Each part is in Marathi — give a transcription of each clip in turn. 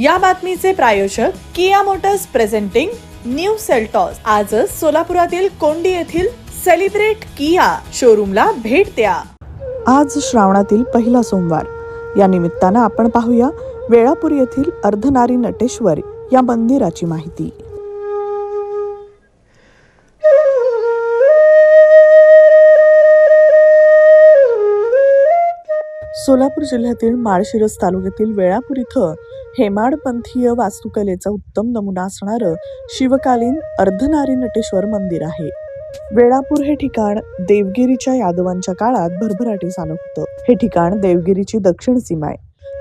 या बातमीचे प्रायोजक Kia Motors presenting new Seltos. आजच सोलापुरातील कोंडी येथील सेलिब्रेट किया शोरूमला भेट द्या. आज श्रावणातील पहिला सोमवार. या निमित्तानं आपण पाहूया वेळापूर येथील अर्धनारी नटेश्वर या मंदिराची माहिती. सोलापूर जिल्ह्यातील माळशिरस तालुक्यातील वेळापूर इथं हेमाडपंथीय वास्तुकलेचा उत्तम नमुना असणारं शिवकालीन अर्धनारी नटेश्वर मंदिर आहे. वेळापूर हे ठिकाण देवगिरीच्या यादवांच्या काळात भरभराटी झालं होतं हे ठिकाण देवगिरीची दक्षिण सीमा आहे.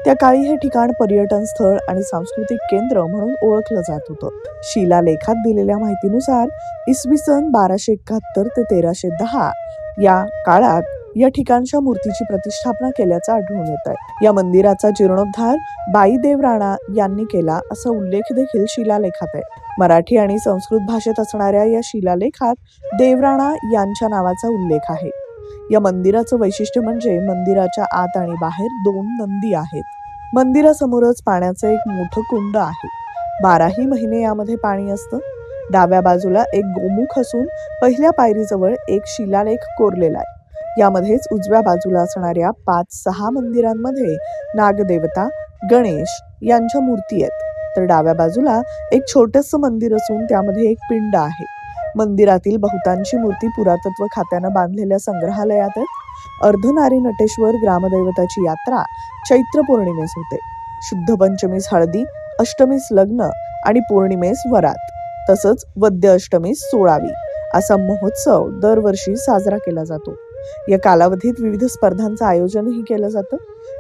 त्या काळी हे ठिकाण पर्यटन स्थळ आणि सांस्कृतिक केंद्र म्हणून ओळखलं जात होतं. शिलालेखात दिलेल्या माहितीनुसार इसवी सन बाराशे एकाहत्तर ते तेराशे दहा या काळात या ठिकाणच्या मूर्तीची प्रतिष्ठापना केल्याचं आढळून येत आहे. या मंदिराचा जीर्णोद्धार बाईदेव राणा यांनी केला असा उल्लेख देखील शिलालेखात आहे. मराठी आणि संस्कृत भाषेत असणाऱ्या या शिलालेखात देवराणा यांच्या नावाचा उल्लेख आहे. या मंदिराचं वैशिष्ट्य म्हणजे मंदिराच्या आत आणि बाहेर दोन नंदी आहेत. मंदिरासमोरच पाण्याचं एक मोठं कुंड आहे. बाराही महिने यामध्ये पाणी असतं. डाव्या बाजूला एक गोमुख असून पहिल्या पायरीजवळ एक शिलालेख कोरलेला आहे. यामध्येच उजव्या बाजूला असणाऱ्या पाच सहा मंदिरांमध्ये नागदेवता गणेश यांच्या मूर्ती आहेत. तर डाव्या बाजूला एक छोटस मंदिर असून त्यामध्ये एक पिंड आहे. मंदिरातील बहुतांशी मूर्ती पुरातत्व खात्यानं बांधलेल्या संग्रहालयात आहेत अर्धनारी नटेश्वर ग्रामदैवताची यात्रा चैत्र पौर्णिमेस होते. शुद्ध पंचमीस हळदी अष्टमीस लग्न आणि पौर्णिमेस वरात तसंच वद्य अष्टमीस सोळावी असा महोत्सव दरवर्षी साजरा केला जातो. या कालावधीत विविध स्पर्धांचं आयोजनही केलं जातं.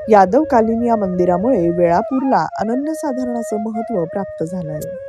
यादवकालीन या मंदिरामुळे वेळापूरला अनन्यसाधारण असं महत्त्व प्राप्त झालं आहे